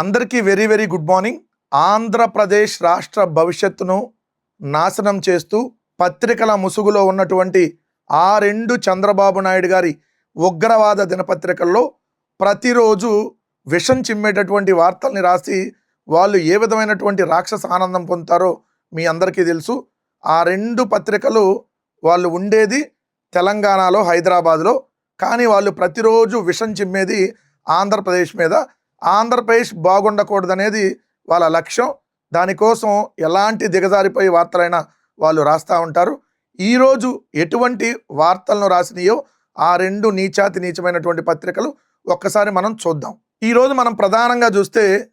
అందరికీ very very good morning. Andhra Pradesh రాష్ట్ర భవిష్యత్తును నాశనం చేస్తూ పత్రికల ముసుగులో ఉన్నటువంటి ఆ రెండు చంద్రబాబు నాయుడు గారి ఉగ్రవాద దినపత్రికల్లో ప్రతిరోజు విషం చిమ్మేటటువంటి వార్తల్ని రాసి వాళ్ళు ఏ విధమైనటువంటి రాక్షస ఆనందం పొందుతారో మీ అందరికీ తెలుసు. ఆ రెండు పత్రికలు వాళ్ళు ఉండేది తెలంగాణలో హైదరాబాద్లో. కానీ వాళ్ళు ప్రతిరోజు విషం చిమ్మేది ఆంధ్రప్రదేశ్ మీద. ఆంధ్రప్రదేశ్ బాగుండకూడదనేది వాళ్ళ లక్ష్యం. దానికోసం ఎలాంటి దిగజారిపోయే వార్తలైనా వాళ్ళు రాస్తూ ఉంటారు. ఈరోజు ఎటువంటి వార్తలను రాసినాయో ఆ రెండు నీచాతి నీచమైనటువంటి పత్రికలు ఒక్కసారి మనం చూద్దాం. ఈరోజు మనం ప్రధానంగా చూస్తే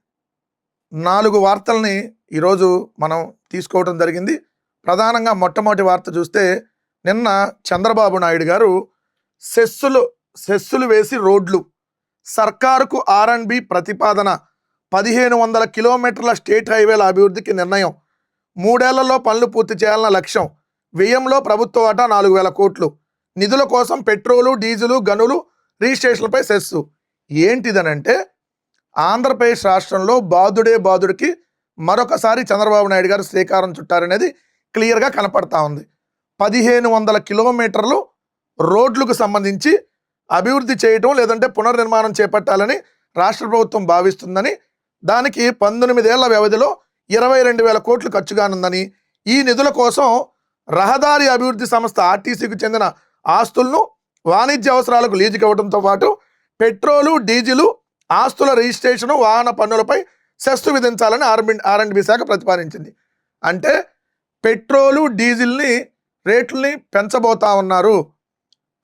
నాలుగు వార్తల్ని ఈరోజు మనం తీసుకోవడం జరిగింది. ప్రధానంగా మొట్టమొదటి వార్త చూస్తే నిన్న చంద్రబాబు నాయుడు గారు సెస్సులు సెస్సులు వేసి రోడ్లు సర్కారుకు ఆర్ అండ్ బి ప్రతిపాదన పదిహేను వందల కిలోమీటర్ల స్టేట్ హైవేల అభివృద్ధికి నిర్ణయం. మూడేళ్ళలో పనులు పూర్తి చేయాలన్న లక్ష్యం. వ్యయంలో ప్రభుత్వ వాటా నాలుగు వేల కోట్లు. నిధుల కోసం పెట్రోలు డీజిలు గనులు రిజిస్ట్రేషన్లపై సెస్సు. ఏంటిదనంటే ఆంధ్రప్రదేశ్ రాష్ట్రంలో బాధుడే బాధుడికి మరొకసారి చంద్రబాబు నాయుడు గారు శ్రీకారం చుట్టారనేది క్లియర్గా కనపడతా ఉంది. పదిహేను వందల కిలోమీటర్లు రోడ్లకు సంబంధించి అభివృద్ధి చేయటం లేదంటే పునర్నిర్మాణం చేపట్టాలని రాష్ట్ర ప్రభుత్వం భావిస్తుందని దానికి పంతొమ్మిదేళ్ళ వ్యవధిలో ఇరవై రెండు వేల కోట్లు ఖర్చు కానుందని ఈ నిధుల కోసం రహదారి అభివృద్ధి సంస్థ ఆర్టీసీకి చెందిన ఆస్తులను వాణిజ్య అవసరాలకు లీజుకి ఇవ్వడంతో పాటు పెట్రోలు డీజిలు ఆస్తుల రిజిస్ట్రేషను వాహన పన్నులపై సెస్సు విధించాలని ఆర్బి ఆర్ఎండ్బి శాఖ ప్రతిపాదించింది. అంటే పెట్రోలు డీజిల్ని రేట్లని పెంచబోతా ఉన్నారు.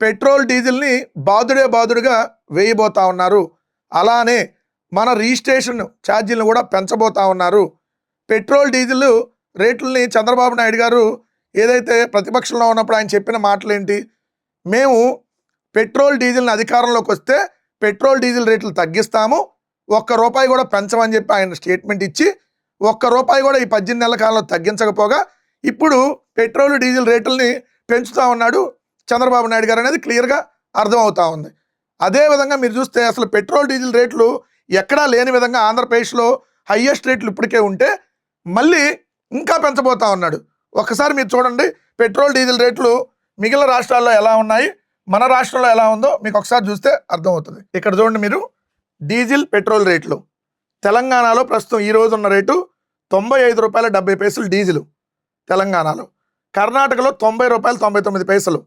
పెట్రోల్ డీజిల్ని బాదుడే బాదుడుగా వేయబోతా ఉన్నారు. అలానే మన రిజిస్ట్రేషన్ ఛార్జీలను కూడా పెంచబోతా ఉన్నారు. పెట్రోల్ డీజిల్ రేట్లని చంద్రబాబు నాయుడు గారు ఏదైతే ప్రతిపక్షంలో ఉన్నప్పుడు ఆయన చెప్పిన మాటలు ఏంటి మేము పెట్రోల్ డీజిల్ని అధికారంలోకి వస్తే పెట్రోల్ డీజిల్ రేట్లు తగ్గిస్తాము. ఒక్క రూపాయి కూడా పెంచమని చెప్పి ఆయన స్టేట్మెంట్ ఇచ్చి ఒక్క రూపాయి కూడా ఈ పద్దెనిమిది నెలల కాలంలో తగ్గించకపోగా ఇప్పుడు పెట్రోల్ డీజిల్ రేట్లని పెంచుతా ఉన్నాడు. చంద్రబాబు నాయుడు గారు అనేది క్లియర్గా అర్థమవుతా ఉంది. అదేవిధంగా మీరు చూస్తే అసలు పెట్రోల్ డీజిల్ రేట్లు ఎక్కడా లేని విధంగా ఆంధ్రప్రదేశ్లో హయ్యెస్ట్ రేట్లు ఇప్పటికే ఉంటే మళ్ళీ ఇంకా పెంచబోతా ఉన్నాడు. ఒకసారి మీరు చూడండి పెట్రోల్ డీజిల్ రేట్లు మిగిలిన రాష్ట్రాల్లో ఎలా ఉన్నాయి మన రాష్ట్రంలో ఎలా ఉందో మీకు ఒకసారి చూస్తే అర్థమవుతుంది. ఇక్కడ చూడండి మీరు డీజిల్ పెట్రోల్ రేట్లు. తెలంగాణలో ప్రస్తుతం ఈ రోజు ఉన్న రేటు తొంభై ఐదు రూపాయల డెబ్బై పైసలు డీజిల్ తెలంగాణలో. కర్ణాటకలో తొంభై రూపాయలు తొంభై తొమ్మిది పైసలు.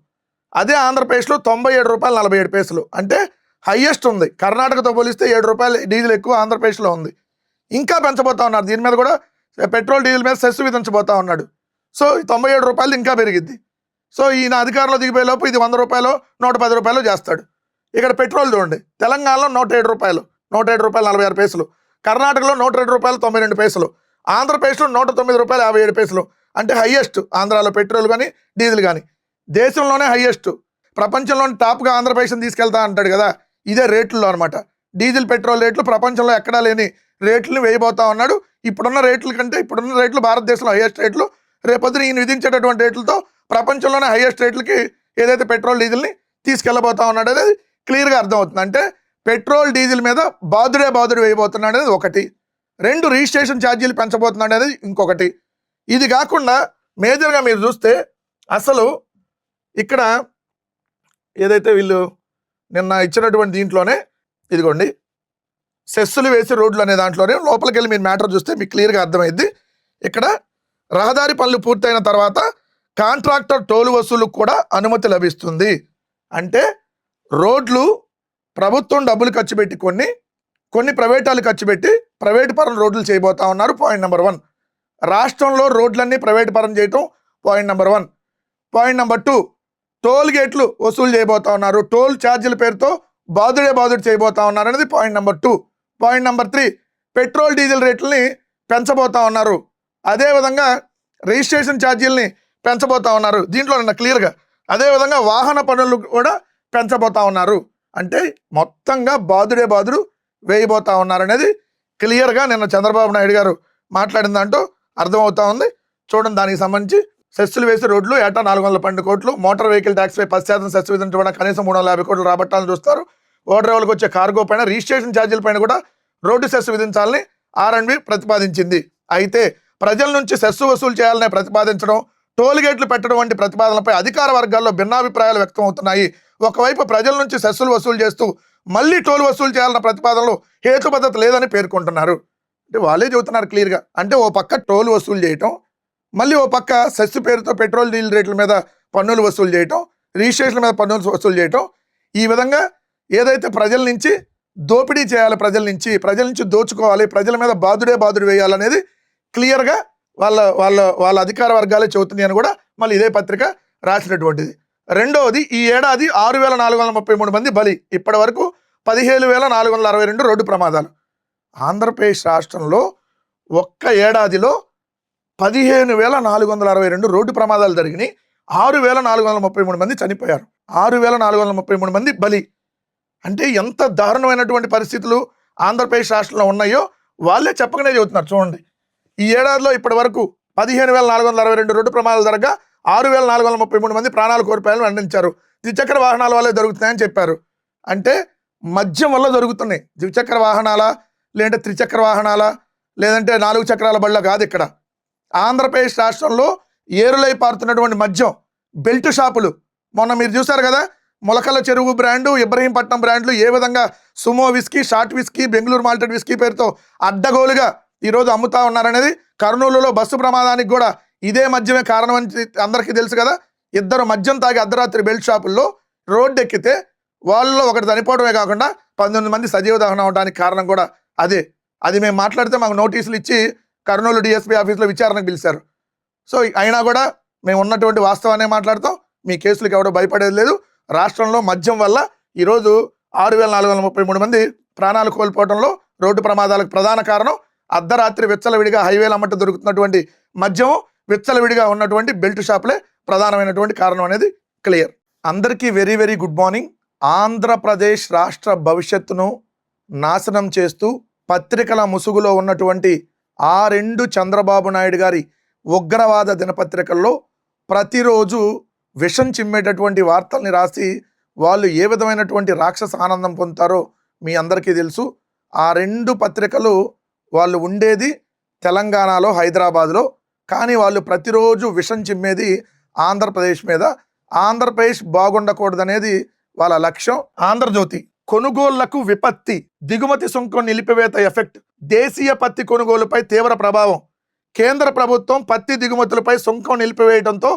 అదే ఆంధ్రప్రదేశ్లో తొంభై ఏడు రూపాయలు నలభై ఏడు పైసలు. అంటే హయ్యెస్ట్ ఉంది. కర్ణాటకతో పోలిస్తే ఏడు రూపాయలు డీజిల్ ఎక్కువ ఆంధ్రప్రదేశ్లో ఉంది. ఇంకా పెంచబోతా ఉన్నారు దీని మీద కూడా పెట్రోల్ డీజిల్ మీద సెస్ విధించబోతా ఉన్నాడు. సో ఈ తొంభై ఏడు రూపాయలు ఇంకా పెరిగిద్ది. సో ఈయన అధికారంలో దిగిపోయే లోపు ఇది వంద రూపాయలు నూట పది రూపాయలు చేస్తాడు. ఇక్కడ పెట్రోల్ చూడండి. తెలంగాణలో నూట ఏడు రూపాయలు నూట ఏడు రూపాయలు నలభై ఆరు పైసలు. కర్ణాటకలో నూట రెండు రూపాయలు తొంభై రెండు పైసలు. ఆంధ్రప్రదేశ్లో నూట తొమ్మిది రూపాయలు యాభై ఏడు పైసలు. అంటే హయ్యెస్ట్ ఆంధ్రాలో పెట్రోల్ కానీ డీజిల్ కానీ. దేశంలోనే హయ్యెస్ట్ ప్రపంచంలోని టాప్గా ఆంధ్రప్రదేశ్ని తీసుకెళ్తా అంటాడు కదా ఇదే రేట్లలో అనమాట. డీజిల్ పెట్రోల్ రేట్లు ప్రపంచంలో ఎక్కడా లేని రేట్లు వేయబోతా ఉన్నాడు. ఇప్పుడున్న రేట్ల కంటే ఇప్పుడున్న రేట్లు భారతదేశంలో హయ్యెస్ట్ రేట్లు. రేపొద్దున ఈయన విధించేటటువంటి రేట్లతో ప్రపంచంలోనే హయ్యెస్ట్ రేట్లకి ఏదైతే పెట్రోల్ డీజిల్ని తీసుకెళ్ళబోతా ఉన్నాడు అనేది క్లియర్గా అర్థమవుతుంది. అంటే పెట్రోల్ డీజిల్ మీద బాదుడే బాదుడు వేయబోతున్నాడు అనేది ఒకటి. రెండు రిజిస్ట్రేషన్ ఛార్జీలు పెంచబోతున్నాడు అనేది ఇంకొకటి. ఇది కాకుండా మేజర్గా మీరు చూస్తే అసలు ఇక్కడ ఏదైతే వీళ్ళు నిన్న ఇచ్చినటువంటి దీంట్లోనే ఇదిగోండి సెస్సులు వేసి రోడ్లు అనే దాంట్లోనే లోపలికి వెళ్ళి మీరు మ్యాటర్ చూస్తే మీకు క్లియర్గా అర్థమైంది ఇక్కడ రహదారి పనులు పూర్తయిన తర్వాత కాంట్రాక్టర్ టోలు వసూలుకు కూడా అనుమతి లభిస్తుంది. అంటే రోడ్లు ప్రభుత్వం డబ్బులు ఖర్చు పెట్టి కొన్ని కొన్ని ప్రైవేటాలు ఖర్చు పెట్టి ప్రైవేట్ పరం రోడ్లు చేయబోతా ఉన్నారు. Point number one. రాష్ట్రంలో రోడ్లన్నీ ప్రైవేట్ పరం చేయటం point number one. Point number two. Toll గేట్లు వసూలు చేయబోతా ఉన్నారు. టోల్ ఛార్జీల పేరుతో బాదుడే బాదుడు చేయబోతా ఉన్నారు అనేది point number two. Point number three petrol diesel రేట్లని పెంచబోతా ఉన్నారు. అదేవిధంగా రిజిస్ట్రేషన్ ఛార్జీలని పెంచబోతా ఉన్నారు. దీంట్లో నిన్న క్లియర్గా అదేవిధంగా వాహన పనులు కూడా పెంచబోతా ఉన్నారు. అంటే మొత్తంగా బాదుడే బాదుడు వేయబోతా ఉన్నారు అనేది క్లియర్గా నిన్న చంద్రబాబు నాయుడు గారు మాట్లాడిన దాంట్లో అర్థమవుతా ఉంది. చూడండి దానికి సంబంధించి సెస్సులు వేసి రోడ్లు ఏటా నాలుగు వందల పన్నెండు కోట్లు మోటార్ వెహికల్ ట్యాక్స్పై పది శాతం సెస్ విధించడం కనీసం మూడు వందల యాభై కోట్లు రాబట్టాలని చూస్తారు. ఓటర్ డ్రైవర్లకు వచ్చే కార్గో పైన రిజిస్ట్రేషన్ ఛార్జీల పైన కూడా రోడ్డు సెస్ విధించాలని ఆర్ఎండ్బి ప్రతిపాదించింది. అయితే ప్రజల నుంచి సెస్సు వసూలు చేయాలని ప్రతిపాదించడం టోల్ గేట్లు పెట్టడం వంటి ప్రతిపాదనలపై అధికార వర్గాల్లో భిన్నాభిప్రాయాలు వ్యక్తమవుతున్నాయి. ఒకవైపు ప్రజల నుంచి సెస్సులు వసూలు చేస్తూ మళ్ళీ టోల్ వసూలు చేయాలన్న ప్రతిపాదనలు హేతుబద్ధత లేదని పేర్కొంటున్నారు. అంటే వాళ్ళే చెబుతున్నారు క్లియర్గా. అంటే ఓ పక్క టోల్ వసూలు చేయటం మళ్ళీ ఓ పక్క సెస్ పేరుతో పెట్రోల్ డీల్ రేట్ల మీద పన్నులు వసూలు చేయటం రిజిస్ట్రేషన్ మీద పన్నులు వసూలు చేయటం ఈ విధంగా ఏదైతే ప్రజల నుంచి దోపిడీ చేయాలి ప్రజల నుంచి ప్రజల నుంచి దోచుకోవాలి ప్రజల మీద బాదుడే బాదుడు వేయాలనేది క్లియర్గా వాళ్ళ వాళ్ళ వాళ్ళ అధికార వర్గాలే చెబుతున్నాయి అని కూడా మళ్ళీ ఇదే పత్రిక రాసినటువంటిది. రెండవది ఈ ఏడాది ఆరు వేల నాలుగు వందల ముప్పై మూడు మంది బలి ఇప్పటి వరకు పదిహేను వేల నాలుగు వందల అరవై రెండు రోడ్డు ప్రమాదాలు. ఆంధ్రప్రదేశ్ రాష్ట్రంలో ఒక్క ఏడాదిలో పదిహేను వేల నాలుగు వందల అరవై రెండు రోడ్డు ప్రమాదాలు జరిగినాయి. ఆరు వేల నాలుగు వందల ముప్పై మూడు మంది చనిపోయారు. ఆరు వేల నాలుగు వందల ముప్పై మూడు మంది బలి. అంటే ఎంత దారుణమైనటువంటి పరిస్థితులు ఆంధ్రప్రదేశ్ రాష్ట్రంలో ఉన్నాయో వాళ్ళే చెప్పకనే చెబుతున్నారు. చూడండి. ఈ ఏడాదిలో ఇప్పటి వరకు పదిహేను వేల నాలుగు వందల అరవై రెండు రోడ్డు ప్రమాదాలు జరగ ఆరు వేల నాలుగు వందల ముప్పై మూడు మంది ప్రాణాలు కోల్పోయాలని వెల్లడించారు. ద్విచక్ర వాహనాల వల్లే జరుగుతున్నాయని చెప్పారు. అంటే మద్యం వల్ల జరుగుతున్నాయి. ద్విచక్ర వాహనాల లేదంటే త్రిచక్ర వాహనాల లేదంటే నాలుగు చక్రాల బళ్ళ కాదు ఇక్కడ. ఆంధ్రప్రదేశ్ రాష్ట్రంలో ఏరులై పారుతున్నటువంటి మద్యం బెల్ట్ షాపులు. మొన్న మీరు చూసారు కదా మొలకల చెరువు బ్రాండు ఇబ్రహీంపట్నం బ్రాండ్లు ఏ విధంగా Sumo whisky short whisky Bengaluru malted whisky పేరుతో అడ్డగోలుగా ఈరోజు అమ్ముతా ఉన్నారనేది కర్నూలులో బస్సు ప్రమాదానికి కూడా ఇదే మద్యమే కారణం అని అందరికీ తెలుసు కదా. ఇద్దరు మద్యం తాగి అర్ధరాత్రి బెల్ట్ షాపుల్లో రోడ్డు ఎక్కితే వాళ్ళలో ఒకటి చనిపోవడమే కాకుండా పంతొమ్మిది మంది సజీవ దహనం అవడానికి కారణం కూడా అదే. అది మేము మాట్లాడితే మాకు నోటీసులు ఇచ్చి కర్నూలు డిఎస్పీ ఆఫీస్లో విచారణకు పిలిచారు. సో అయినా కూడా మేము ఉన్నటువంటి వాస్తవాన్ని మాట్లాడతాం. మీ కేసులకు ఎవడో భయపడేది లేదు. రాష్ట్రంలో మద్యం వల్ల ఈరోజు ఆరు వేల నాలుగు వందల ముప్పై మూడు మంది ప్రాణాలు కోల్పోవడంలో రోడ్డు ప్రమాదాలకు ప్రధాన కారణం అర్ధరాత్రి విచ్చలవిడిగా హైవేల అమ్మట దొరుకుతున్నటువంటి మద్యం విచ్చలవిడిగా ఉన్నటువంటి బెల్ట్ షాపులే ప్రధానమైనటువంటి కారణం అనేది క్లియర్. అందరికీ very very good morning. Andhra Pradesh రాష్ట్ర భవిష్యత్తును నాశనం చేస్తూ పత్రికల ముసుగులో ఉన్నటువంటి ఆ రెండు చంద్రబాబు నాయుడు గారి ఉగ్రవాద దినపత్రికల్లో ప్రతిరోజు విషం చిమ్మేటటువంటి వార్తల్ని రాసి వాళ్ళు ఏ విధమైనటువంటి రాక్షస ఆనందం పొందుతారో మీ అందరికీ తెలుసు. ఆ రెండు పత్రికలు వాళ్ళు ఉండేది తెలంగాణలో హైదరాబాద్లో. కానీ వాళ్ళు ప్రతిరోజు విషం చిమ్మేది ఆంధ్రప్రదేశ్ మీద. ఆంధ్రప్రదేశ్ బాగుండకూడదనేది వాళ్ళ లక్ష్యం. ఆంధ్రజ్యోతి కొనుగోళ్ళకు విపత్తి దిగుమతి సుంకం నిలిపివేత ఎఫెక్ట్. దేశీయ పత్తి కొనుగోలుపై తీవ్ర ప్రభావం. కేంద్ర ప్రభుత్వం పత్తి దిగుమతులపై సుంకం నిలిపివేయడంతో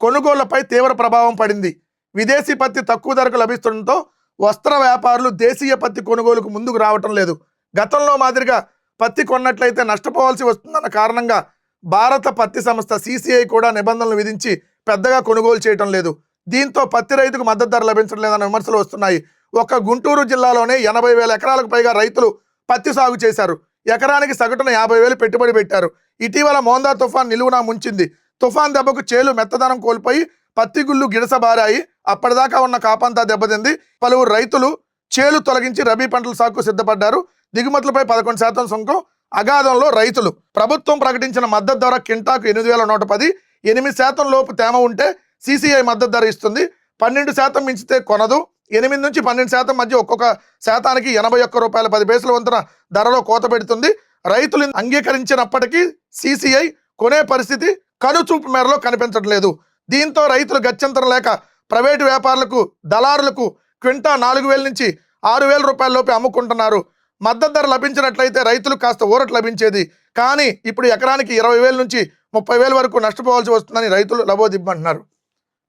కొనుగోళ్ళపై తీవ్ర ప్రభావం పడింది. విదేశీ పత్తి తక్కువ ధరకు లభిస్తుండటంతో వస్త్ర వ్యాపారులు దేశీయ పత్తి కొనుగోలుకు ముందుకు రావటం లేదు. గతంలో మాదిరిగా పత్తి కొన్నట్లయితే నష్టపోవాల్సి వస్తుందన్న కారణంగా భారత పత్తి సంస్థ సిసిఐ కూడా నిబంధనలు విధించి పెద్దగా కొనుగోలు చేయటం లేదు. దీంతో పత్తి రైతుకు మద్దతు ధర లభించడం లేదన్న విమర్శలు వస్తున్నాయి. ఒక గుంటూరు జిల్లాలోనే ఎనభై వేల ఎకరాలకు పైగా రైతులు పత్తి సాగు చేశారు. ఎకరానికి సగటున యాభై వేలు పెట్టుబడి పెట్టారు. ఇటీవల మోందా తుఫాన్ నిలువునా ముంచింది. తుఫాన్ దెబ్బకు చేలు మెత్తదనం కోల్పోయి పత్తి గుళ్ళు గిడసబారాయి అప్పటిదాకా ఉన్న కాపంతా దెబ్బతింది. పలువురు రైతులు చేలు తొలగించి రబీ పంటల సాగుకు సిద్ధపడ్డారు. దిగుమతులపై పదకొండు శాతం సుంకం అగాధంలో రైతులు. ప్రభుత్వం ప్రకటించిన మద్దతు ధర కింటాకు ఎనిమిది వేల నూట పది. ఎనిమిది శాతం లోపు తేమ ఉంటే సీసీఐ మద్దతు ధర ఇస్తుంది. పన్నెండు శాతం మించితే కొనదు. ఎనిమిది నుంచి పన్నెండు శాతం మధ్య ఒక్కొక్క శాతానికి ఎనభై ఒక్క రూపాయల పది పైసల వంతున ధరలో కోత పెడుతుంది. రైతులు అంగీకరించినప్పటికీ సీసీఐ కొనే పరిస్థితి కనుచూపు మేరలో కనిపించడం లేదు దీంతో రైతులు గత్యంతరం లేక ప్రైవేటు వ్యాపారులకు దళారులకు క్వింటా నాలుగు వేల నుంచి ఆరు వేల రూపాయల లోపే అమ్ముకుంటున్నారు. మద్దతు ధర లభించినట్లయితే రైతులు కాస్త ఊరట లభించేది. కానీ ఇప్పుడు ఎకరానికి ఇరవై వేల నుంచి ముప్పై వేల వరకు నష్టపోవాల్సి వస్తుందని రైతులు లబోదిబ్బంటున్నారు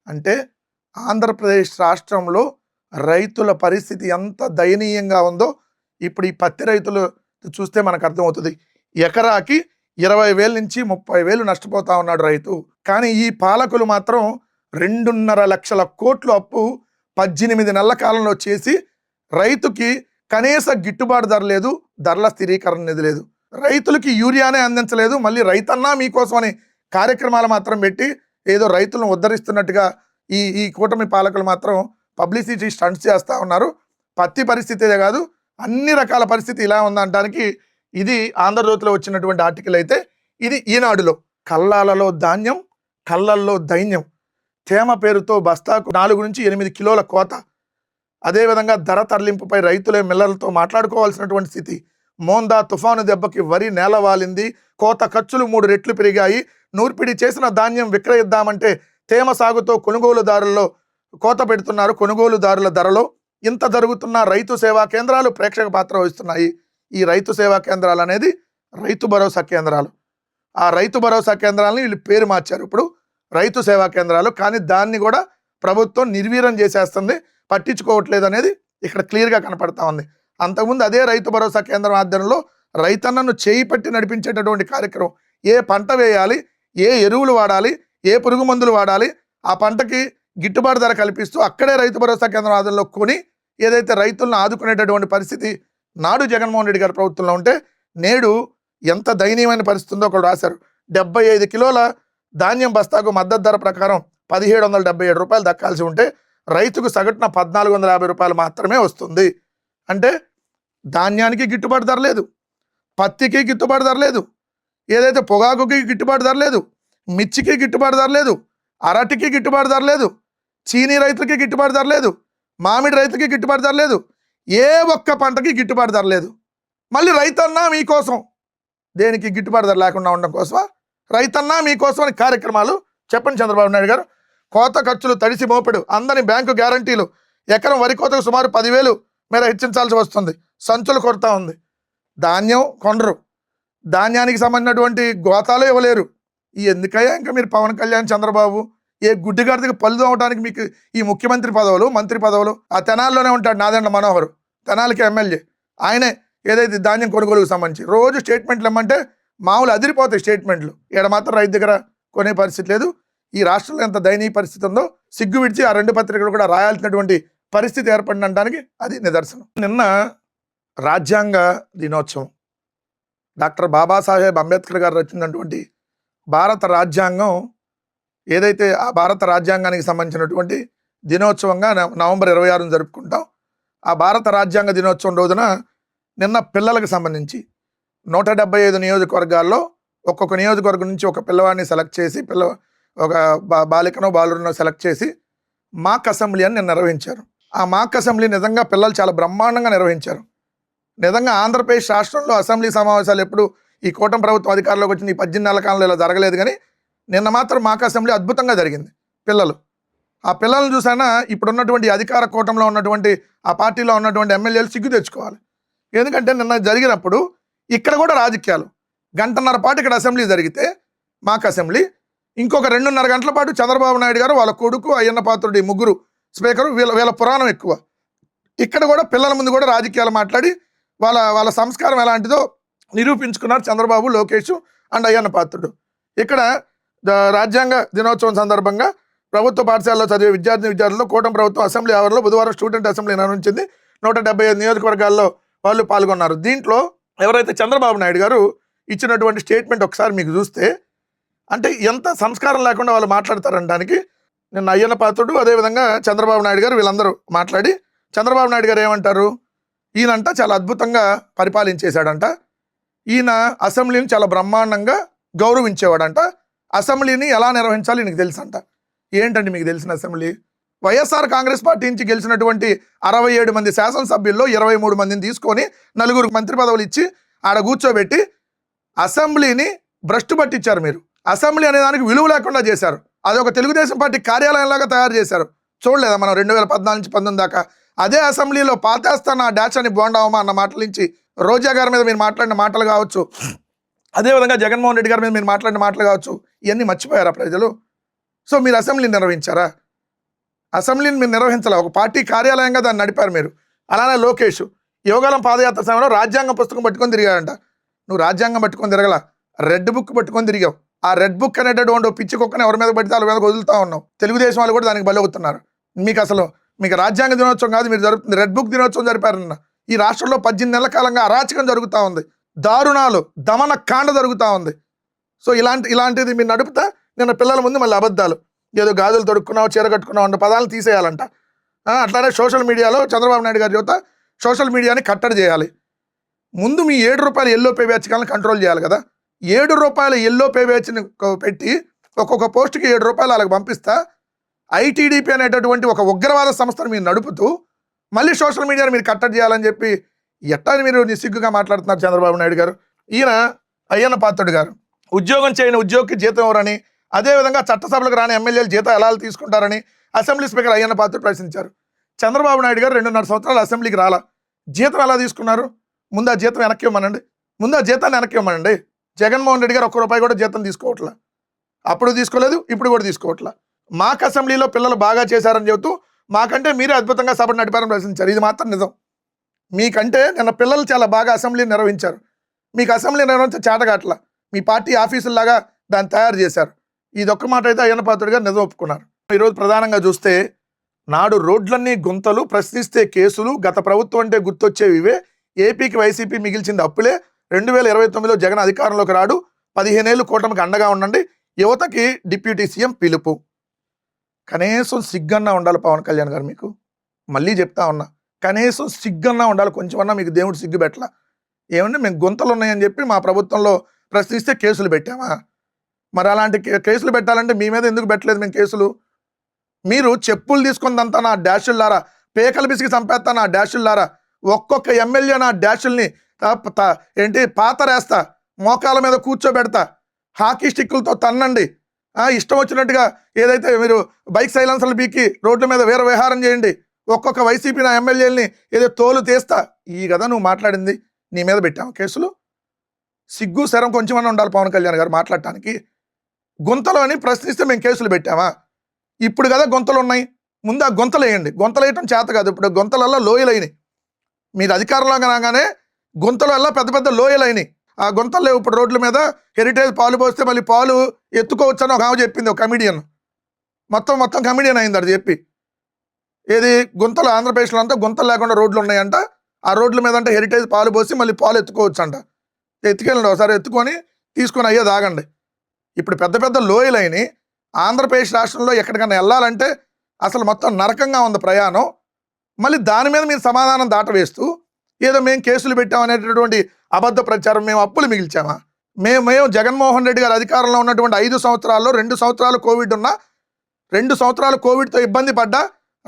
అంటే ఆంధ్రప్రదేశ్ రాష్ట్రంలో రైతుల పరిస్థితి ఎంత దయనీయంగా ఉందో ఇప్పుడు ఈ పత్తి రైతులు చూస్తే మనకు అర్థమవుతుంది. ఎకరాకి ఇరవై వేల నుంచి ముప్పై వేలు నష్టపోతా ఉన్నాడు రైతు. కానీ ఈ పాలకులు మాత్రం రెండున్నర లక్షల కోట్లు అప్పు పద్దెనిమిది నెలల కాలంలో చేసి రైతుకి కనీస గిట్టుబాటు ధర లేదు ధరల స్థిరీకరణ నిధి లేదు. రైతులకి యూరియానే అందించలేదు మళ్ళీ రైతన్నా మీకోసం అని కార్యక్రమాలు మాత్రం పెట్టి ఏదో రైతులను ఉద్ధరిస్తున్నట్టుగా ఈ ఈ కూటమి పాలకులు మాత్రం పబ్లిసిటీ స్టంట్స్ చేస్తూ ఉన్నారు. పత్తి పరిస్థితి కాదు. అన్ని రకాల పరిస్థితి ఇలా ఉందనడానికి ఇది ఆంధ్రజ్యోతిలో వచ్చినటువంటి ఆర్టికల్ అయితే ఇది ఈనాడులో. కళ్ళాలలో ధాన్యం కళ్ళల్లో దైన్యం. తేమ పేరుతో బస్తాకు నాలుగు నుంచి ఎనిమిది కిలోల కోత. అదేవిధంగా ధర తరలింపుపై రైతులే మిల్లర్లతో మాట్లాడుకోవాల్సినటువంటి స్థితి. మోందా తుఫాను దెబ్బకి వరి నేలవాలింది కోత ఖర్చులు మూడు రెట్లు పెరిగాయి. నూర్పిడి చేసిన ధాన్యం విక్రయిద్దామంటే తేమ సాగుతో కొనుగోలుదారుల్లో కోత పెడుతున్నారు కొనుగోలుదారుల ధరలో. ఇంత జరుగుతున్న రైతు సేవా కేంద్రాలు ప్రేక్షక పాత్ర వహిస్తున్నాయి. ఈ రైతు సేవా కేంద్రాలు అనేది రైతు భరోసా కేంద్రాలు. ఆ రైతు భరోసా కేంద్రాలని వీళ్ళు పేరు మార్చారు. ఇప్పుడు రైతు సేవా కేంద్రాలు కానీ దాన్ని కూడా ప్రభుత్వం నిర్వీర్యం చేసేస్తుంది. పట్టించుకోవట్లేదు అనేది ఇక్కడ క్లియర్గా కనపడతా ఉంది. అంతకుముందు అదే రైతు భరోసా కేంద్రం ఆధ్వర్యంలో రైతన్నను చేయి పట్టి నడిపించేటటువంటి కార్యక్రమం. ఏ పంట వేయాలి? ఏ ఎరువులు వాడాలి? ఏ పురుగు మందులు వాడాలి? ఆ పంటకి గిట్టుబాటు ధర కల్పిస్తూ అక్కడే రైతు భరోసా కేంద్రం ఆధ్వర్యంలో కొని ఏదైతే రైతులను ఆదుకునేటటువంటి పరిస్థితి నాడు జగన్మోహన్ రెడ్డి గారి ప్రభుత్వంలో ఉంటే నేడు ఎంత దయనీయమైన పరిస్థితి ఉందో ఒకడు రాశారు. డెబ్బై ఐదు కిలోల ధాన్యం బస్తాకు మద్దతు ధర ప్రకారం పదిహేడు వందల డెబ్బై ఏడు రూపాయలు దక్కాల్సి ఉంటే రైతుకు సగటున పద్నాలుగు వందల యాభై రూపాయలు మాత్రమే వస్తుంది. అంటే ధాన్యానికి గిట్టుబాటు ధర లేదు. పత్తికి గిట్టుబాటు ధర లేదు. ఏదైతే పొగాకుకి గిట్టుబాటు ధర లేదు. మిర్చికి గిట్టుబాటు ధర లేదు. అరటికి గిట్టుబాటు ధర లేదు. చీనీ రైతులకి గిట్టుబాటు ధర లేదు. మామిడి రైతుకి గిట్టుబాటు ధర లేదు. ఏ ఒక్క పంటకి గిట్టుబాటు ధర లేదు. మళ్ళీ రైతన్నా మీకోసం దేనికి గిట్టుబాటు ధర లేకుండా ఉండడం కోసమా? రైతన్నా మీకోసం అని కార్యక్రమాలు చెప్పండి చంద్రబాబు నాయుడు గారు. కోత ఖర్చులు తడిసి మోపెడు. అందని బ్యాంకు గ్యారంటీలు. ఎకరం వరి కోతకు సుమారు పదివేలు మేర హెచ్చించాల్సి వస్తుంది. సంచులు కొరత ఉంది. ధాన్యం కొనరు. ధాన్యానికి సంబంధించినటువంటి గోతాలు ఇవ్వలేరు. ఈ ఎందుకయ్యా ఇంకా మీరు పవన్ కళ్యాణ్ చంద్రబాబు ఏ గుడ్డిగాడికి పళ్ళు అవడానికి మీకు ఈ ముఖ్యమంత్రి పదవులు మంత్రి పదవులు ఆ తెనాల్లోనే ఉంటాడు నాదండ మనోహర్. తెనాలికి ఎమ్మెల్యే. ఆయనే ఏదైతే ధాన్యం కొనుగోలుకు సంబంధించి రోజు స్టేట్మెంట్లు ఇమ్మంటే మామూలు అదిరిపోతాయి స్టేట్మెంట్లు. ఇక్కడ మాత్రం రైతు దగ్గర కొనే పరిస్థితి లేదు. ఈ రాష్ట్రంలో ఎంత దయనీయ పరిస్థితి ఉందో సిగ్గు విడిచి ఆ రెండు పత్రికలు కూడా రాయాల్సినటువంటి పరిస్థితి ఏర్పడినడానికి అది నిదర్శనం. నిన్న రాజ్యాంగ దినోత్సవం. డాక్టర్ బాబాసాహెబ్ అంబేద్కర్ గారు రచించినటువంటి భారత రాజ్యాంగం ఏదైతే ఆ భారత రాజ్యాంగానికి సంబంధించినటువంటి దినోత్సవంగా నవ- నవంబర్ ఇరవై ఆరును జరుపుకుంటాం ఆ భారత రాజ్యాంగ దినోత్సవం రోజున నిన్న పిల్లలకు సంబంధించి నూట డెబ్బై ఐదు నియోజకవర్గాల్లో ఒక్కొక్క నియోజకవర్గం నుంచి ఒక పిల్లవాడిని సెలెక్ట్ చేసి పిల్ల ఒక బాలికను బాలికనో సెలెక్ట్ చేసి మాక్ అసెంబ్లీ అని నేను నిర్వహించారు. ఆ మాక్ అసెంబ్లీ నిజంగా పిల్లలు చాలా బ్రహ్మాండంగా నిర్వహించారు. నిజంగా ఆంధ్రప్రదేశ్ రాష్ట్రంలో అసెంబ్లీ సమావేశాలు ఎప్పుడు ఈ కూటమి ప్రభుత్వం అధికారంలోకి వచ్చిన ఈ పద్దెనిమిది నెలల కాలంలో ఇలా జరగలేదు కానీ నిన్న మాత్రం మాకు అసెంబ్లీ అద్భుతంగా జరిగింది పిల్లలు. ఆ పిల్లల్ని చూసానా ఇప్పుడున్నటువంటి అధికార కూటంలో ఉన్నటువంటి ఆ పార్టీలో ఉన్నటువంటి ఎమ్మెల్యేలు సిగ్గు తెచ్చుకోవాలి. ఎందుకంటే నిన్న జరిగినప్పుడు ఇక్కడ కూడా రాజకీయాలు. గంటన్నర పాటు ఇక్కడ అసెంబ్లీ జరిగితే మాకు అసెంబ్లీ ఇంకొక రెండున్నర గంటల పాటు చంద్రబాబు నాయుడు గారు వాళ్ళ కొడుకు అయ్యన్న పాత్రుడి ముగ్గురు స్పీకరు వీళ్ళ వీళ్ళ పురాణం ఎక్కువ. ఇక్కడ కూడా పిల్లల ముందు కూడా రాజకీయాలు మాట్లాడి వాళ్ళ వాళ్ళ సంస్కారం ఎలాంటిదో నిరూపించుకున్నారు చంద్రబాబు లోకేష్ అండ్ అయ్యన్న పాత్రుడు. ఇక్కడ రాజ్యాంగ దినోత్సవం సందర్భంగా ప్రభుత్వ పాఠశాలలో చదివే విద్యార్థి విద్యార్థులు కూటమి ప్రభుత్వం అసెంబ్లీ ఆవరణలో బుధవారం స్టూడెంట్ అసెంబ్లీ నిర్వహించింది. నూట డెబ్బై ఐదు నియోజకవర్గాల్లో వాళ్ళు పాల్గొన్నారు. దీంట్లో ఎవరైతే చంద్రబాబు నాయుడు గారు ఇచ్చినటువంటి స్టేట్మెంట్ ఒకసారి మీకు చూస్తే అంటే ఎంత సంస్కారం లేకుండా వాళ్ళు మాట్లాడతారనడానికి నిన్న అయ్యన్న పాత్రుడు అదేవిధంగా చంద్రబాబు నాయుడు గారు వీళ్ళందరూ మాట్లాడి చంద్రబాబు నాయుడు గారు ఏమంటారు? ఈయనంట చాలా అద్భుతంగా పరిపాలించేశాడంట. ఈయన అసెంబ్లీని చాలా బ్రహ్మాండంగా గౌరవించేవాడంట. అసెంబ్లీని ఎలా నిర్వహించాలి నీకు తెలుసంట. ఏంటండి మీకు తెలిసిన అసెంబ్లీ? వైఎస్ఆర్ కాంగ్రెస్ పార్టీ నుంచి గెలిచినటువంటి అరవై ఏడు మంది శాసనసభ్యుల్లో ఇరవై మూడు మందిని తీసుకొని నలుగురు మంత్రి పదవులు ఇచ్చి ఆడ కూర్చోబెట్టి అసెంబ్లీని భ్రష్టు పట్టించారు మీరు. అసెంబ్లీ అనే దానికి విలువ లేకుండా చేశారు. అది ఒక తెలుగుదేశం పార్టీ కార్యాలయంలాగా తయారు చేశారు. చూడలేదా మనం రెండు వేల పద్నాలుగు నుంచి పంతొమ్మిది దాకా? అదే అసెంబ్లీలో పాతేస్తాను ఆ డాచ్ అని బోండావమా అన్న మాటల నుంచి రోజా గారి మీద మీరు మాట్లాడిన మాటలు కావచ్చు. అదేవిధంగా జగన్మోహన్ రెడ్డి గారి మీద మీరు మాట్లాడిన మాటలు కావచ్చు ఇవన్నీ మర్చిపోయారా ప్రజలు? సో మీరు అసెంబ్లీని నిర్వహించారా? అసెంబ్లీని మీరు నిర్వహించాలా? ఒక పార్టీ కార్యాలయంగా దాన్ని నడిపారు మీరు. అలానే లోకేష్ యోగాలం పాదయాత్ర సమయంలో రాజ్యాంగం పుస్తకం పట్టుకొని తిరిగాడంట. నువ్వు రాజ్యాంగం పట్టుకొని తిరగల? రెడ్ బుక్ పట్టుకొని తిరిగావు. ఆ రెడ్ బుక్ అనేటటువంటి ఓ పిచ్చి కుక్కని ఎవరి మీద పడితే వాళ్ళ మీద వదులుతా ఉన్నావు. తెలుగుదేశం వాళ్ళు కూడా దానికి బలవుతున్నారు. మీకు అసలు మీకు రాజ్యాంగ దినోత్సవం కాదు మీరు జరుగుతుంది రెడ్ బుక్ దినోత్సవం జరిపారన్న ఈ రాష్ట్రంలో పద్దెనిమిది నెలల కాలంగా అరాచకం జరుగుతూ ఉంది. దారుణాలు దమన కాండ జరుగుతూ ఉంది. సో ఇలాంటి ఇలాంటిది మీరు నడుపుతా నిన్న పిల్లల ముందు మళ్ళీ అబద్ధాలు. ఏదో గాజులు తొడుక్కున్నావు చీర కట్టుకున్నావు అంటే పదాలను తీసేయాలంట. అట్లానే సోషల్ మీడియాలో చంద్రబాబు నాయుడు గారి యువత సోషల్ మీడియాని కట్టడి చేయాలి. ముందు మీ ఏడు రూపాయలు ఎల్లో పే బ్యాచ్కాలను కంట్రోల్ చేయాలి కదా. ఏడు రూపాయల ఎల్లో పే బ్యాచ్ని పెట్టి ఒక్కొక్క పోస్ట్కి ఏడు రూపాయలు వాళ్ళకి పంపిస్తా. ఐటీడీపీ అనేటటువంటి ఒక ఉగ్రవాద సంస్థను మీరు నడుపుతూ మళ్ళీ సోషల్ మీడియాని మీరు కట్టడి చేయాలని చెప్పి ఎట్టా అని మీరు నిస్సిగ్గుగా మాట్లాడుతున్నారు చంద్రబాబు నాయుడు గారు? ఈయన అయ్యన్న పాత్రుడు గారు. ఉద్యోగం చేయని ఉద్యోగికి జీతం ఎవరని అదేవిధంగా చట్టసభలకు రాని ఎమ్మెల్యేలు జీతం ఎలా తీసుకుంటారని అసెంబ్లీ స్పీకర్ అయ్యన్న పాత్రుడు ప్రశ్నించారు. చంద్రబాబు నాయుడు గారు రెండున్నర సంవత్సరాలు అసెంబ్లీకి రాలా. జీతం ఎలా తీసుకున్నారు? ముందు ఆ జీతం వెనక్కి ఇవ్వమనండి. ముందు ఆ జీతాన్ని వెనక్కి ఇవ్వమనండి. జగన్మోహన్ రెడ్డి గారు ఒక్క రూపాయి కూడా జీతం తీసుకోవట్లా. అప్పుడు తీసుకోలేదు ఇప్పుడు కూడా తీసుకోవట్లా. మాకు అసెంబ్లీలో పిల్లలు బాగా చేశారని చెబుతూ మాకంటే మీరే అద్భుతంగా సభ నడిపారని ప్రశ్నించారు. ఇది మాత్రం నిజం. మీకంటే నిన్న పిల్లలు చాలా బాగా అసెంబ్లీ నిర్వహించారు. మీకు అసెంబ్లీ నిర్వహించే చేతగాట్ల మీ పార్టీ ఆఫీసుల్లాగా దాన్ని తయారు చేశారు. ఇది ఒక్క మాట అయితే అయ్యన్న గారు నిజం ఒప్పుకున్నారు. ఈరోజు ప్రధానంగా చూస్తే నాడు రోడ్లన్నీ గుంతలు ప్రశ్నిస్తే కేసులు గత ప్రభుత్వం అంటే గుర్తొచ్చేవి ఇవే. ఏపీకి వైసీపీ మిగిల్చింది అప్పులే. రెండు వేల ఇరవై తొమ్మిదిలో జగన్ అధికారంలోకి రాడు. పదిహేనేళ్ళు కూటమికి అండగా ఉండండి. యువతకి డిప్యూటీ సీఎం పిలుపు. కనీసం సిగ్గన్నా ఉండాలి పవన్ కళ్యాణ్ గారు మీకు. మళ్ళీ చెప్తా ఉన్నా. కనీసం సిగ్గన్నా ఉండాలి. కొంచెమన్నా మీకు దేవుడు సిగ్గు పెట్టలా. ఏమంటే మేము గుంతలు ఉన్నాయని చెప్పి మా ప్రభుత్వంలో ప్రశ్నిస్తే కేసులు పెట్టామా? మరి అలాంటి కే- కేసులు పెట్టాలంటే మీ మీద ఎందుకు పెట్టలేదు మేము కేసులు? మీరు చెప్పులు తీసుకుందంతా నా డాషుల్లారా? పేకల బిసికి చంపేస్తా నా డాషుల్లారా? ఒక్కొక్క ఎమ్మెల్యే నా డాషుల్ని ఏంటి పాతరేస్తా మోకాల మీద కూర్చోబెడతా హాకీ స్టిక్కులతో తన్నండి. ఇష్టం వచ్చినట్టుగా ఏదైతే మీరు బైక్ సైలెన్సర్లు బీకి రోడ్ల మీద వీర విహారం చేయండి. ఒక్కొక్క వైసీపీ నా ఎమ్మెల్యేలని ఏదో తోలు తీస్తా. ఈ కదా నువ్వు మాట్లాడింది నీ మీద పెట్టాము కేసులు. సిగ్గు శరం కొంచెమన్నా ఉండాలి పవన్ కళ్యాణ్ గారు మాట్లాడటానికి. గుంతలు అని ప్రశ్నిస్తే మేము కేసులు పెట్టామా? ఇప్పుడు కదా గుంతలు ఉన్నాయి ముందు ఆ గుంతలు వేయండి. గుంతలు వేయటం చేత కాదు. ఇప్పుడు గుంతలల్లో లోయలు అయినాయి. మీరు అధికారంలో రాగానే గుంతల వల్ల పెద్ద పెద్ద లోయలు అయినాయి. ఆ గుంతలు లేవు. ఇప్పుడు రోడ్ల మీద హెరిటేజ్ పాలు పోస్తే మళ్ళీ పాలు ఎత్తుకోవచ్చని ఒక ఆమె చెప్పింది. ఒక కమిడియన్. మొత్తం మొత్తం కమిడియన్ అయింది అది చెప్పి. ఏది? గుంతలు ఆంధ్రప్రదేశ్లో అంతా గుంతలు లేకుండా రోడ్లు ఉన్నాయంట. ఆ రోడ్ల మీద అంటే హెరిటేజ్ పాలు పోసి మళ్ళీ పాలు ఎత్తుకోవచ్చు అంట ఎత్తుకెళ్ళండి ఒకసారి ఎత్తుకొని తీసుకొని అయ్యే తాగండి ఇప్పుడు పెద్ద పెద్ద లోయలైన ఆంధ్రప్రదేశ్ రాష్ట్రంలో ఎక్కడికైనా వెళ్ళాలంటే అసలు మొత్తం నరకంగా ఉంది ప్రయాణం. మళ్ళీ దాని మీద మీరు సమాధానం దాటవేస్తూ ఏదో మేము కేసులు పెట్టామనేటటువంటి అబద్ధ ప్రచారం మేము అప్పులు మిగిల్చామా? మేము మేము జగన్మోహన్ రెడ్డి గారు అధికారంలో ఉన్నటువంటి ఐదు సంవత్సరాల్లో రెండు సంవత్సరాలు కోవిడ్ ఉన్నా రెండు సంవత్సరాలు కోవిడ్తో ఇబ్బంది పడ్డా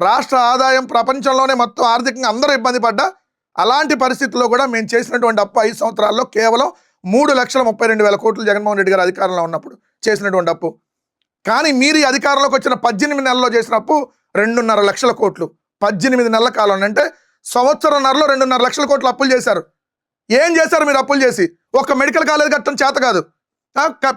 రాష్ట్ర ఆదాయం ప్రపంచంలోనే మొత్తం ఆర్థికంగా అందరూ ఇబ్బంది పడ్డా అలాంటి పరిస్థితుల్లో కూడా మేము చేసినటువంటి అప్పు ఐదు సంవత్సరాల్లో కేవలం మూడు లక్షల ముప్పై రెండు వేల కోట్లు జగన్మోహన్ రెడ్డి గారు అధికారంలో ఉన్నప్పుడు చేసినటువంటి అప్పు. కానీ మీరు ఈ అధికారంలోకి వచ్చిన పద్దెనిమిది నెలల్లో చేసిన అప్పు రెండున్నర లక్షల కోట్లు. పద్దెనిమిది నెలల కాలం అంటే సంవత్సరంన్నరలో రెండున్నర లక్షల కోట్లు అప్పులు చేశారు. ఏం చేశారు మీరు అప్పులు చేసి? ఒక మెడికల్ కాలేజ్ కట్టడం చేత కాదు.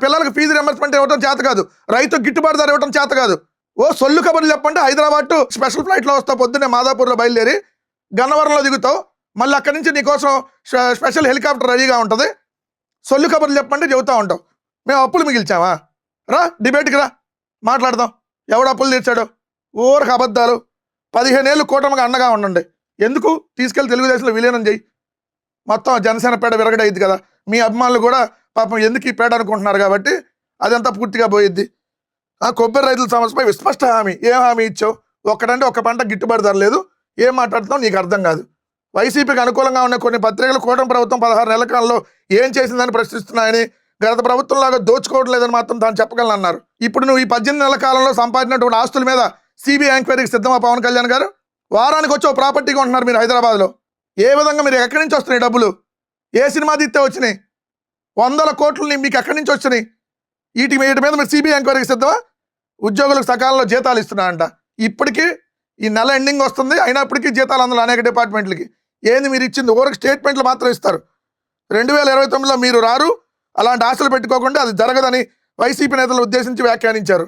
పిల్లలకు ఫీజు రియంబర్స్మెంట్ ఇవ్వడం చేత కాదు. రైతు గిట్టుబాటు ధర ఇవ్వడం చేత కాదు. ఓ సొల్లు కబుర్లు చెప్పంటే హైదరాబాద్ టు స్పెషల్ ఫ్లైట్లో వస్తావు పొద్దున్నే మాదాపూర్లో బయలుదేరి గన్నవరంలో దిగుతావు. మళ్ళీ అక్కడి నుంచి నీకోసం స్పెషల్ హెలికాప్టర్ రెడీగా ఉంటుంది. సొల్లు కబుర్లు చెప్పంటే చెబుతూ ఉంటావు. మేము అప్పులు మిగిల్చామా? రా డిబేట్కి రా. మాట్లాడదాం. ఎవడు అప్పులు తీర్చాడు? ఊరకు అబద్ధాలు. పదిహేనేళ్ళు కూటమిగా అండగా ఉండండి. ఎందుకు? తీసుకెళ్ళి తెలుగుదేశంలో విలీనం చేయి మొత్తం జనసేన పేడ విరగడైద్ది కదా. మీ అభిమానులు కూడా పాపం ఎందుకు ఈ పేడ అనుకుంటున్నారు కాబట్టి అదంతా పూర్తిగా పోయిద్ది. ఆ కొబ్బరి రైతుల సమస్యపై విస్పష్ట హామీ. ఏం హామీ ఇచ్చావు? ఒక్కడంటే ఒక్క పంట గిట్టుబాటు ధర లేదు. ఏం మాట్లాడుతున్నావు? నీకు అర్థం కాదు. వైసీపీకి అనుకూలంగా ఉన్న కొన్ని పత్రికలు కూటమి ప్రభుత్వం పదహారు నెలల కాలంలో ఏం చేసిందని ప్రశ్నిస్తున్నాయని గత ప్రభుత్వంలాగా దోచుకోవడం లేదని మాత్రం తాను చెప్పగలను అన్నారు ఇప్పుడు నువ్వు ఈ పద్దెనిమిది నెలల కాలంలో సంపాదించినటువంటి ఆస్తుల మీద సిబిఐ ఎంక్వైరీకి సిద్ధమా పవన్ కళ్యాణ్ గారు? వారానికి వచ్చి ఓ ప్రాపర్టీ కొంటున్నారు మీరు హైదరాబాద్లో. ఏ విధంగా మీరు ఎక్కడి నుంచి వస్తున్నాయి డబ్బులు? ఏ సినిమా తీస్తే వచ్చినాయి? వందల కోట్లు మీకు ఎక్కడి నుంచి వచ్చినాయి? వీటి వీటి మీద మీరు సిబిఐ ఎంక్వైరీకి సిద్ధమా? ఉద్యోగులకు సకాలంలో జీతాలు ఇస్తున్నా అంట ఇప్పటికీ ఈ నెల ఎండింగ్ వస్తుంది. అయినప్పటికీ జీతాలు అందులో అనేక డిపార్ట్మెంట్లకి. ఏంది మీరు ఇచ్చింది? ఊరికి స్టేట్మెంట్లు మాత్రం ఇస్తారు. రెండు వేల ఇరవై తొమ్మిదిలో మీరు రారు. అలాంటి ఆశలు పెట్టుకోకుండా అది జరగదని వైసీపీ నేతలు ఉద్దేశించి వ్యాఖ్యానించారు.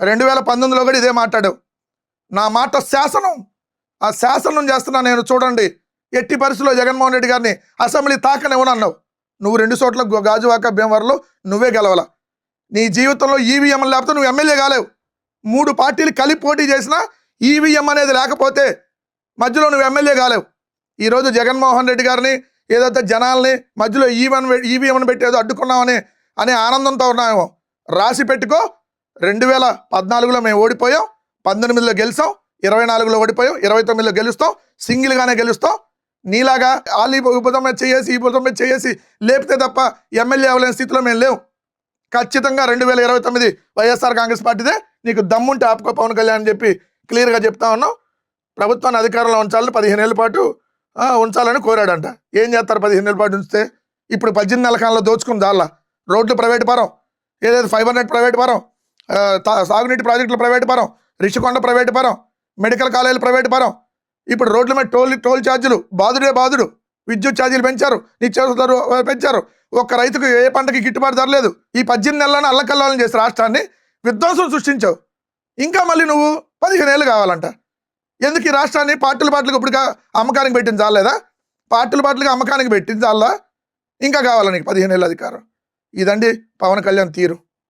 రెండు వేల పంతొమ్మిదిలో కూడా ఇదే మాట్లాడావు. నా మాట శాసనం. ఆ శాసనం చేస్తున్నా నేను చూడండి. ఎట్టి పరిస్థితుల్లో జగన్మోహన్ రెడ్డి గారిని అసెంబ్లీ తాకనివ్వనన్నావు. నువ్వు రెండు చోట్ల గాజువాక భీమవరంలో నువ్వే గెలవలా? నీ జీవితంలో ఈవీఎం లేకపోతే నువ్వు ఎమ్మెల్యే కాలేవు. మూడు పార్టీలు కలిపి పోటీ చేసినా ఈవీఎం అనేది లేకపోతే మధ్యలో నువ్వు ఎమ్మెల్యే కాలేవు. ఈరోజు జగన్మోహన్ రెడ్డి గారిని ఏదైతే జనాల్ని మధ్యలో ఈవెన్ ఈవీఎంని పెట్టి ఏదో అడ్డుకున్నామని అనే ఆనందంతో ఉన్నామేమో రాసి పెట్టుకో. రెండు వేల పద్నాలుగులో మేము ఓడిపోయాం. పంతొమ్మిదిలో గెలిచాం. ఇరవై నాలుగులో ఓడిపోయాం. ఇరవై తొమ్మిదిలో గెలుస్తాం. సింగిల్గానే గెలుస్తాం. నీలాగా వాళ్ళు ఈ భుజం మీద చేసి ఈ భుజం మీద చేసి లేపితే తప్ప ఎమ్మెల్యే అవ్వలేని స్థితిలో మేము లేవు. ఖచ్చితంగా రెండు వేల ఇరవై తొమ్మిది వైఎస్ఆర్ కాంగ్రెస్ పార్టీదే. నీకు దమ్ముంటే ఆపుకో పవన్ కళ్యాణ్ అని చెప్పి క్లియర్గా చెప్తా ఉన్నాం ప్రభుత్వాన్ని అధికారంలో ఉంచాలని పదిహేను ఏళ్ళ పాటు ఉంచాలని కోరాడంట. ఏం చేస్తారు పదిహేను ఏళ్ళ పాటు ఉంచితే? ఇప్పుడు పద్దెనిమిది నెల కాలంలో దోచుకుని దాల్లా రోడ్లు ప్రైవేట్ పరం ఏదైతే ఫైబర్ నెట్ ప్రైవేట్ పరం తా- సాగునీటి ప్రాజెక్టులు ప్రైవేట్ పరం రిషికొండ ప్రైవేట్ పరం మెడికల్ కాలేజీలు ప్రైవేట్ పరం. ఇప్పుడు రోడ్ల మీద టోల్ టోల్ ఛార్జీలు బాదుడే బాదుడు విద్యుత్ ఛార్జీలు పెంచారు నిత్యావసర ధరలు పెంచారు. ఒక్క రైతుకు ఏ పంటకి గిట్టుబాటు ధర లేదు. ఈ పద్దెనిమిది నెలలను అల్లకల్లోలం చేసి రాష్ట్రాన్ని విధ్వంసం సృష్టించావు. ఇంకా మళ్ళీ నువ్వు పదిహేను ఏళ్ళు కావాలంట. ఎందుకు ఈ రాష్ట్రాన్ని పార్టీల పార్టీలకు ఇప్పుడు అమ్మకానికి పెట్టింది చాలేదా పార్టీల పార్టీలకు అమ్మకానికి పెట్టింది చాలా ఇంకా కావాలా నీకు పదిహేను ఏళ్ళ అధికారం? ఇదండి పవన్ కళ్యాణ్ తీరు.